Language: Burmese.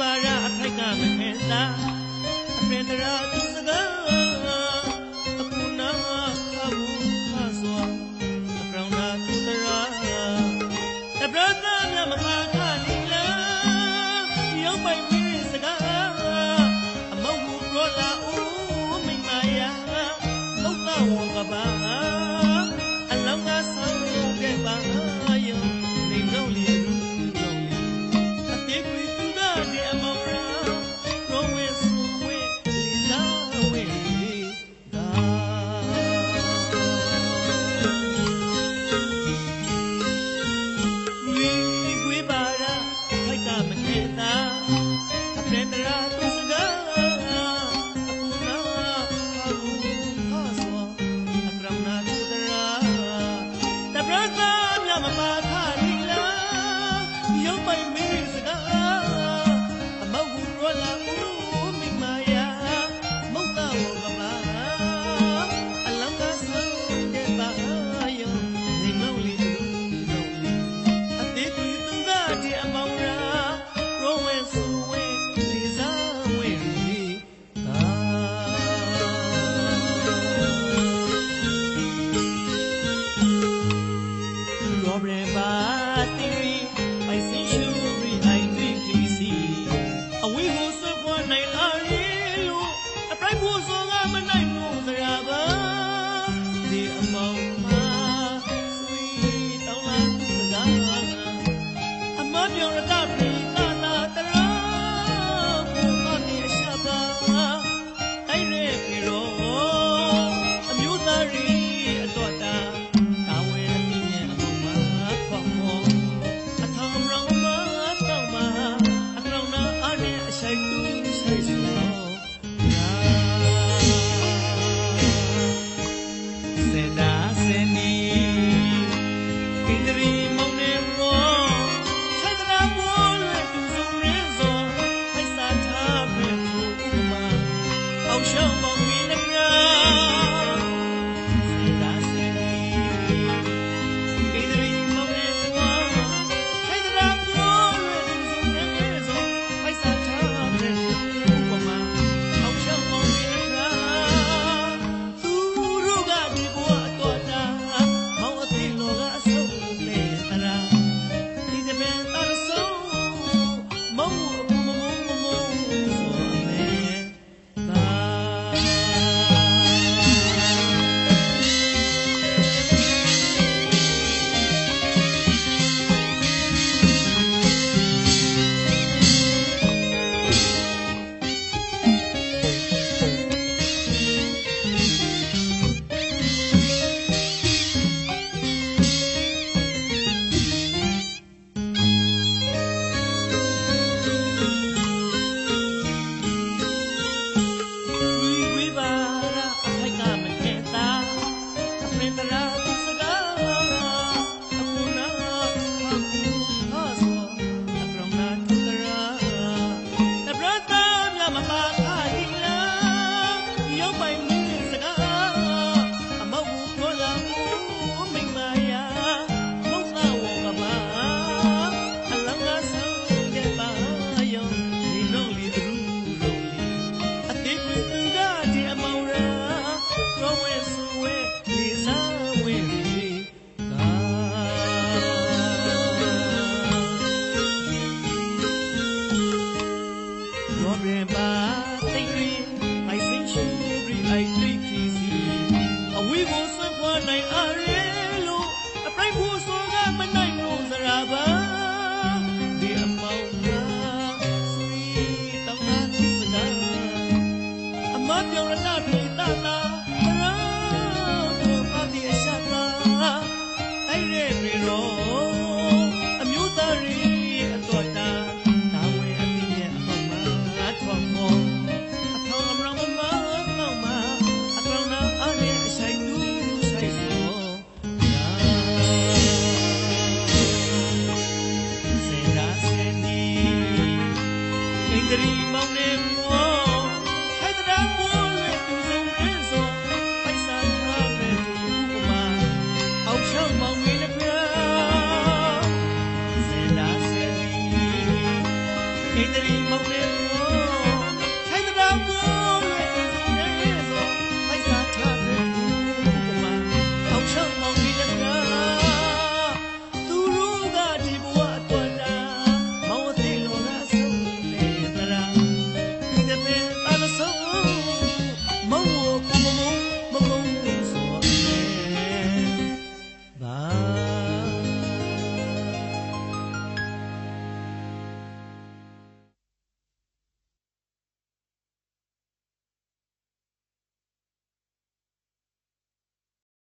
ပါရအထိုက်ကမထင်သာအပြင်တရာသူစကားအခုနာခဘူးခါစွာအကောင်နာသူတရာတပြတ်သားမြမပါခါ ကဆောင်ခဲ့ပါယုံနေတော့လေ Alabama taste စဉ်ပါသိတွေ I think she every I think she အဝေးကိုဆွန့်ခွာနိုင်အားရလို့အပြိုင်ဖို့ဆို